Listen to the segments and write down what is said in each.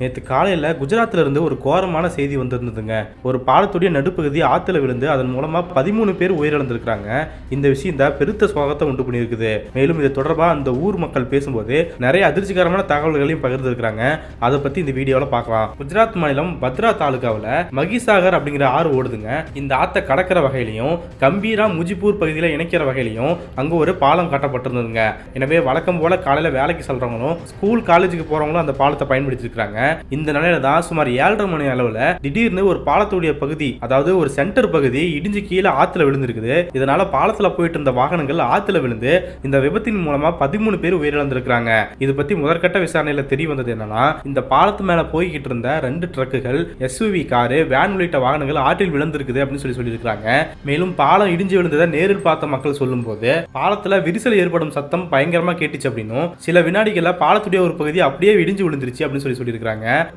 நேற்று காலையில் குஜராத்திலிருந்து ஒரு கோரமான செய்தி வந்திருந்ததுங்க. ஒரு பாலத்துடைய நடுப்பகுதி ஆற்றுல விழுந்து அதன் மூலமாக பதிமூணு பேர் உயிரிழந்திருக்கிறாங்க. இந்த விஷயம் தான் பெருத்த சோகத்தை உண்டு பண்ணியிருக்குது. மேலும் இது தொடர்பாக அந்த ஊர் மக்கள் பேசும்போது நிறைய அதிர்ச்சிகரமான தகவல்களையும் பகிர்ந்துருக்கிறாங்க. அதை பற்றி இந்த வீடியோவில் பார்க்கலாம் குஜராத் மாநிலம் பத்ரா தாலுகாவில் மகிசாகர் அப்படிங்கிற ஆறு ஓடுதுங்க. இந்த ஆற்றை கடக்கிற வகையிலையும் கம்பீரா முஜிபூர் பகுதியில் இணைக்கிற வகையிலையும் அங்கே ஒரு பாலம் கட்டப்பட்டிருந்ததுங்க. எனவே வழக்கம் போல காலையில் வேலைக்கு செல்கிறவங்களும் ஸ்கூல் காலேஜுக்கு போகிறவங்களும் அந்த பாலத்தை பயன்படுத்திருக்கிறாங்க இந்த நிலையில தான் சுமார் ஏழரை மணி அளவில் திடீர்னு ஒரு பாலத்துடைய பகுதி அதாவது ஒரு சென்டர் பகுதி இடிஞ்சு கீழே ஆத்துல விழுந்திருக்குது. இதனால பாலத்துல போயிட்டு இருந்த வாகனங்கள் ஆத்துல விழுந்து இந்த விபத்தின் மூலமா பதிமூணு பேர் உயிரிழந்திருக்கிறாங்க. இது பத்தி முதற்கட்ட விசாரணையில தெரிய வந்தது என்னன்னா இந்த பாலத்து மேல போய்கிட்டு இருந்த ரெண்டு ட்ரக்குகள் எஸ்யூவி காரு வேன் உள்ளிட்ட வாகனங்கள் ஆற்றில் விழுந்திருக்குது அப்படின்னு சொல்லி சொல்லியிருக்காங்க மேலும் பாலம் இடிஞ்சு விழுந்ததை நேரில் பார்த்த மக்கள் சொல்லும்போது பாலத்துல விரிசல் ஏற்படும் சத்தம் பயங்கரமா கேட்டுச்சு அப்படின்னும் சில வினாடிகள்ல பாலத்துடைய ஒரு பகுதி அப்படியே இடிஞ்சு விழுந்துருச்சு அப்படின்னு சொல்லி சொல்லியிருக்காங்க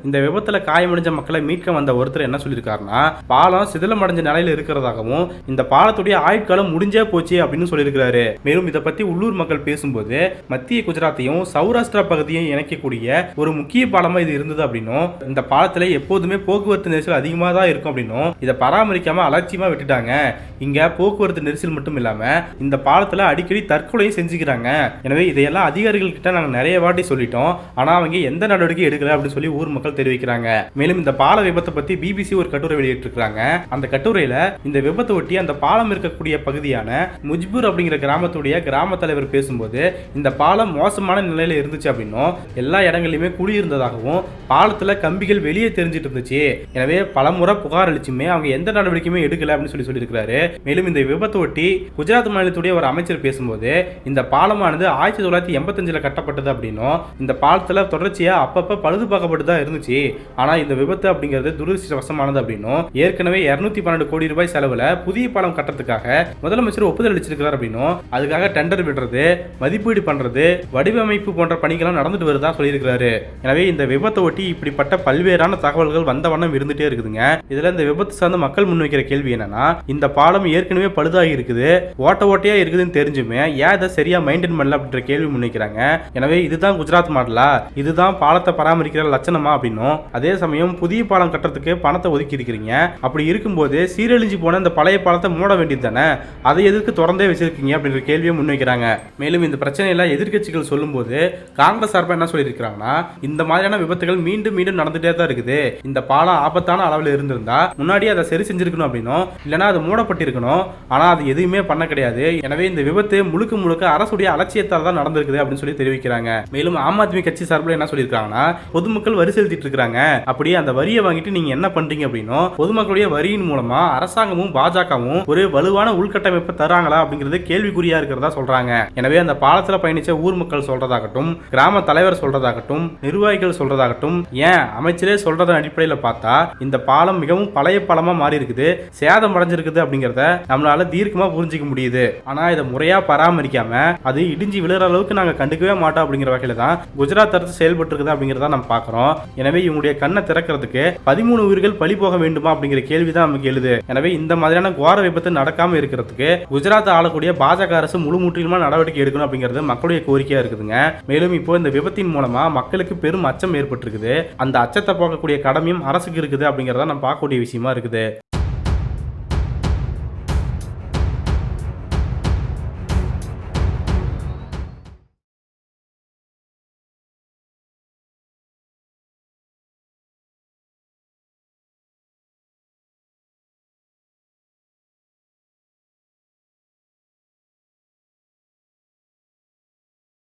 இந்த விபத்துல காயமடைஞ்ச மக்களை மீட்க வந்த ஒருத்தர் என்ன சொல்லியிருக்காருன்னா பாலம் சிதிலமடைஞ்ச நிலையில இருக்கிறதாகவும் இந்த பாலத்துடைய ஆயுட்காலம் முடிஞ்சே போச்சு அப்படின்னு சொல்லியிருக்கிறாரு. மேலும் இதை பத்தி உள்ளூர் மக்கள் பேசும்போது மத்திய குஜராத்தையும் சௌராஷ்டிரா பகுதியையும் இணைக்கக்கூடிய ஒரு முக்கிய பாலமா இது இருந்தது அப்படின்னும் இந்த பாலத்துல எப்போதுமே போக்குவரத்து நெரிசல் அதிகமாக தான் இருக்கும் அப்படின்னும் இதை பராமரிக்காம அலட்சியமா விட்டுட்டாங்க. இங்க போக்குவரத்து நெரிசல் மட்டும் இல்லாம இந்த பாலத்துல அடிக்கடி தற்கொலையும் செஞ்சுக்கிறாங்க. எனவே இதையெல்லாம் அதிகாரிகள் கிட்ட நாங்க நிறைய வாட்டி சொல்லிட்டோம். ஆனா அவங்க எந்த நடவடிக்கை எடுக்கல அப்படின்னு சொல்லி ஊர் மக்கள் தெரிவிக்கிறாங்க. மேலும் இந்த பால விபத்தை பத்தி பிபிசி ஒரு கட்டுரை வெளியிட்டிருக்காங்க அந்த கட்டுரையில இந்த விபத்தை ஒட்டி அந்த பாலம் இருக்கக்கூடிய பகுதியான முஜ்பூர் அப்படிங்கிற கிராமத்துடைய கிராம தலைவர் பேசும்போது இந்த பாலம் மோசமான நிலையில இருந்துச்சு அப்படின்னும் எல்லா இடங்களிலுமே குழி இருந்ததாகவும் பாலத்துல கம்பிகள் வெளியே தெரிஞ்சிட்டு இருந்துச்சு. எனவே பலமுறை புகார் அளிச்சுமே அவங்க எந்த நடவடிக்கையுமே எடுக்கல அப்படின்னு சொல்லி சொல்லியிருக்கிறாரு. மேலும் இந்த விபத்தை ஒட்டி குஜராத் மாநிலத்துடைய ஒரு அமைச்சர் பேசும்போது இந்த பாலமானது ஆயிரத்தி தொள்ளாயிரத்தி எண்பத்தஞ்சில் கட்டப்பட்டது அப்படின்னும் இந்த பாலத்தில் தொடர்ச்சியாக அப்பப்போ பழுது பார்க்கப்பட்டு தான் இருந்துச்சு. ஆனா இந்த விபத்து அப்படிங்கிறது துரதிருஷ்டவசமானது அப்படின்னும் ஏற்கனவே இருநூத்தி பன்னெண்டு கோடி ரூபாய் செலவுல புதிய பாலம் கட்டுறதுக்காக முதலமைச்சர் ஒப்புதல் அளிச்சிருக்கிறார் அப்படின்னும் அதுக்காக டெண்டர் விடுறது மதிப்பீடு பண்றது வடிவமைப்பு போன்ற பணிகள்லாம் நடந்துட்டு வருதா சொல்லியிருக்கிறாரு. எனவே இந்த விபத்தை ஒட்டி இப்படிப்பட்ட பல்வேறான தகவல்கள் வந்த வண்ணம் இருந்துட்டே இருக்குதுங்க. இதுல இந்த விபத்து சார்ந்த மக்கள் முன்வைக்கிற கேள்வி என்னன்னா இந்த பாலம் ஏற்கனவே பழுதாகி இருக்குது ஓட்ட ஓட்டையா இருக்குதுன்னு தெரிஞ்சுமே ஏன் இதை சரியா மெயின்டைன் பண்ணல அப்படின்ற கேள்வி முன்வைக்கிறாங்க. எனவே இதுதான் குஜராத் மாடலா? இதுதான் பாலத்தை பராமரிக்கிற லட்சணமா அப்படின்னும். அதே சமயம் புதிய பாலம் கட்டுறதுக்கு பணத்தை ஒதுக்கி இருக்கிறீங்க அப்படி இருக்கும்போது சீரழிஞ்சு போன இந்த பழைய பாலத்தை மூட வேண்டியது தானே? அதை எதுக்கு திறந்தே வச்சிருக்கீங்க அப்படின்ற கேள்வியை முன்வைக்கிறாங்க. மேலும் இந்த பிரச்சனையில எதிர்க்கட்சிகள் சொல்லும்போது காங்கிரஸ் சார்பா என்ன சொல்லியிருக்கிறாங்கன்னா இந்த மாதிரியான விபத்துகள் மீண்டும் மீண்டும் நடந்துட்டே தான் இருக்குது. இந்த பாலம் ஆபத்தான அளவில் இருந்திருந்தா முன்னாடி அதை சரி செஞ்சிருக்கணும் அப்படின்னும். இல்லைன்னா அது மூடப்பட்டிருக்கணும். ஆனா அது எதுவுமே பண்ண கிடையாது. எனவே இந்த விபத்து முழுக்க முழுக்க அரசுடைய அலட்சியத்தால் தான் நடந்திருக்குது அப்படின்னு சொல்லி தெரிவிக்கிறாங்க. மேலும் ஆம் ஆத்மி கட்சி சார்பில் என்ன சொல்லியிருக்காங்கன்னா பொதுமக்கள் வரி செலுத்திட்டு இருக்காங்க அப்படியே அந்த வரியை வாங்கிட்டு நீங்க என்ன பண்றீங்க அப்படின்னா பொதுமக்களுடைய வரியின் மூலமா அரசாங்கமும் பாஜகவும் ஒரு வலுவான உள்கட்டமைப்பை தராங்களா அப்படிங்கிறது கேள்விக்குறியா இருக்கிறதா சொல்றாங்க. எனவே அந்த பாலத்துல பயணிச்ச ஊர் மக்கள் சொல்றதாகட்டும் கிராம தலைவர் சொல்றதாகட்டும் நிர்வாகிகள் சொல்றதாகட்டும் ஏன் அமைச்சரே சொல்றதன் அடிப்படையில் பார்த்தா இந்த பாலம் மிகவும் பழைய பாலமா மாறி இருக்குது சேதம் அடைஞ்சிருக்குது அப்படிங்கிறத நம்மளால தீர்க்கமா புரிஞ்சிக்க முடியுது. ஆனா இதை முறையா பராமரிக்காம அது இடிஞ்சு விழுற அளவுக்கு நாங்க கண்டுக்கவே மாட்டோம் அப்படிங்கிற வகையில தான் குஜராத் அரசு செயல்பட்டு இருக்குது அப்படிங்கிறத நம்ம பார்க்கிறோம் எனவே இவங்களுடைய கண்ணை திறக்கிறதுக்கு பதிமூணு உயிர்கள் பழி போக வேண்டுமா அப்படிங்கிற கேள்வி தான் நமக்கு எழுது. எனவே இந்த மாதிரியான கோர விபத்து நடக்காம இருக்கிறதுக்கு குஜராத் ஆளக்கூடிய பாஜக அரசு முழு முற்றிலுமா நடவடிக்கை எடுக்கணும் அப்படிங்கிறது மக்களுடைய கோரிக்கையா இருக்குதுங்க. மேலும் இப்போ இந்த விபத்தின் மூலமா மக்களுக்கு பெரும் அச்சம் ஏற்பட்டிருக்குது. அந்த அச்சத்தை போக்கக்கூடிய கடமையும் அரசுக்கு இருக்குது அப்படிங்கிறத நம்ம பார்க்கக்கூடிய விஷயமா இருக்குது.